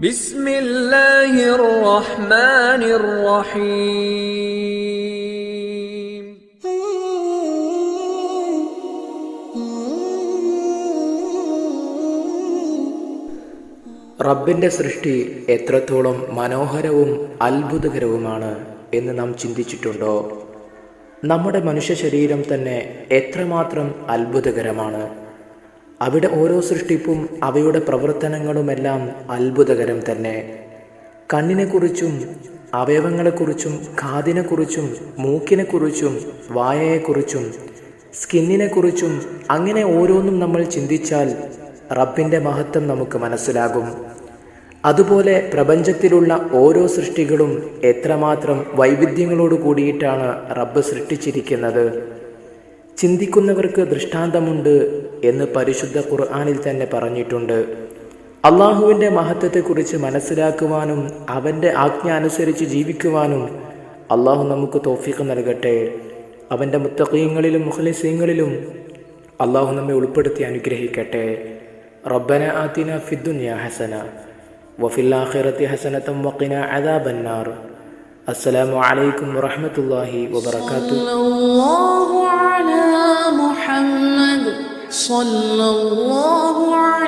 റബ്ബിന്റെ സൃഷ്ടി എത്രത്തോളം മനോഹരവും അത്ഭുതകരവുമാണ് എന്ന് നാം ചിന്തിച്ചിട്ടുണ്ടോ? നമ്മുടെ മനുഷ്യ ശരീരം തന്നെ എത്രമാത്രം അത്ഭുതകരമാണ്? അവിടെ ഓരോ സൃഷ്ടിപ്പും അവയുടെ പ്രവർത്തനങ്ങളുമെല്ലാം അത്ഭുതകരം തന്നെ. കണ്ണിനെക്കുറിച്ചും അവയവങ്ങളെക്കുറിച്ചും കാതിനെക്കുറിച്ചും മൂക്കിനെക്കുറിച്ചും വായയെക്കുറിച്ചും സ്കിന്നിനെക്കുറിച്ചും അങ്ങനെ ഓരോന്നും നമ്മൾ ചിന്തിച്ചാൽ റബ്ബിന്റെ മഹത്വം നമുക്ക് മനസ്സിലാകും. അതുപോലെ പ്രപഞ്ചത്തിലുള്ള ഓരോ സൃഷ്ടികളും എത്രമാത്രം വൈവിധ്യങ്ങളോട് കൂടിയിട്ടാണ് റബ്ബ് സൃഷ്ടിച്ചിരിക്കുന്നത്. ചിന്തിക്കുന്നവർക്ക് ദൃഷ്ടാന്തമുണ്ട് എന്ന് പരിശുദ്ധ ഖുർആാനിൽ തന്നെ പറഞ്ഞിട്ടുണ്ട്. അള്ളാഹുവിന്റെ മഹത്വത്തെക്കുറിച്ച് മനസ്സിലാക്കുവാനും അവന്റെ ആജ്ഞ അനുസരിച്ച് ജീവിക്കുവാനും അള്ളാഹു നമുക്ക് തോഫിക്ക് നൽകട്ടെ. അവന്റെ മുത്തക്കീങ്ങളിലും മുഖലിസീങ്ങളിലും അള്ളാഹു നമ്മെ ഉൾപ്പെടുത്തി അനുഗ്രഹിക്കട്ടെ. റബ്ബന ആത്തിന ഫിദ്ദുനിയ ഹസന വഫിൽ ആഖിറത്തി ഹസനത്തം വക്കിന അദാബന്നാർ. അസ്സലാമു അലൈക്കും വറഹ്മത്തുള്ളാഹി വബറകാതുഹു. صلى الله عليه